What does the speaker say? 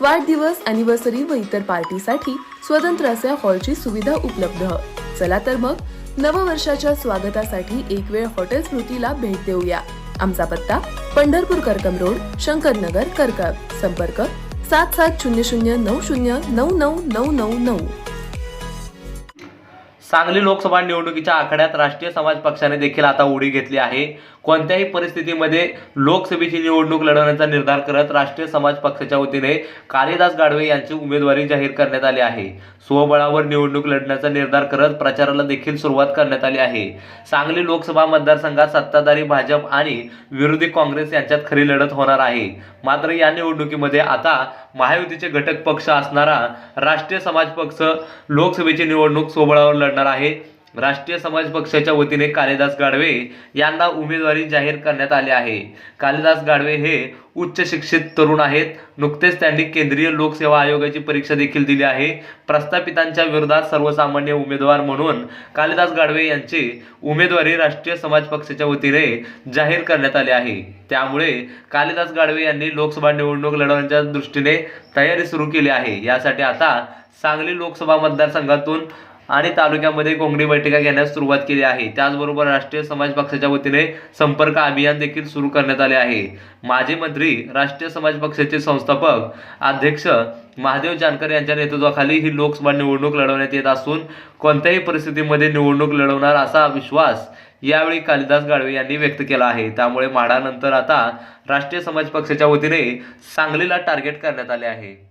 वाढदिवस अॅनिव्हर्सरी व इतर पार्टीसाठी स्वतंत्र असे हॉलची सुविधा उपलब्ध. चला तर मग नववर्षाच्या स्वागतासाठी एक वेळ हॉटेल स्मृतीला भेट देऊया. आमचा पत्ता पंढरपूर करकम रोड शंकरनगर करकम संपर्क सात सात शून्य शून्य नऊ शून्य नऊ नऊ नऊ नऊ नऊ. सांगली लोकसभा निवडणुकीच्या आखाड्यात राष्ट्रीय समाज पक्षाने देखील आता उडी घेतली आहे. कोणत्याही परिस्थितीमध्ये लोकसभेची निवडणूक लढवण्याचा निर्धार करत राष्ट्रीय समाज पक्षाच्या वतीने कालिदास गाडवे यांची उमेदवारी जाहीर करण्यात आली आहे. स्वबळावर निवडणूक लढण्याचा निर्धार करत प्रचाराला देखील सुरुवात करण्यात आली आहे. सांगली लोकसभा मतदारसंघात सत्ताधारी भाजप आणि विरोधी काँग्रेस यांच्यात खरी लढत होणार आहे. मात्र या निवडणुकीमध्ये आता महायुतीचे घटक पक्ष असणारा राष्ट्रीय समाज पक्ष लोकसभेची निवडणूक स्वबळावर लढणार आहे. राष्ट्रीय समाज पक्षाच्या वतीने कालिदास गाडवे यांना उमेदवारी जाहीर करण्यात आली आहे. कालिदास गाडवे हे उच्च शिक्षित तरुण आहेत. नुकतेच त्यांनी केंद्रीय लोकसेवा आयोगाची परीक्षा देखील दिली आहे. प्रस्थापितांच्या विरोधात सर्वसामान्य उमेदवार म्हणून कालिदास गाडवे यांची उमेदवारी राष्ट्रीय समाज पक्षाच्या वतीने जाहीर करण्यात आली आहे. त्यामुळे कालिदास गाडवे यांनी लोकसभा निवडणूक लढवण्याच्या दृष्टीने तयारी सुरू केली आहे. यासाठी आता सांगली लोकसभा मतदारसंघातून आणि तालुक्यामध्ये कोंगडी बैठका घेण्यास सुरुवात केली आहे. त्याचबरोबर राष्ट्रीय समाज पक्षाच्या वतीने संपर्क अभियान देखील सुरू करण्यात आले आहे. माजी मंत्री राष्ट्रीय समाज पक्षाचे संस्थापक अध्यक्ष महादेव जानकर यांच्या नेतृत्वाखाली ही लोकसभा निवडणूक लढवण्यात येत असून कोणत्याही परिस्थितीमध्ये निवडणूक लढवणार असा विश्वास यावेळी कालिदास गाडवे यांनी व्यक्त केला आहे. त्यामुळे माडानंतर आता राष्ट्रीय समाज पक्षाच्या वतीने सांगलीला टार्गेट करण्यात आले आहे.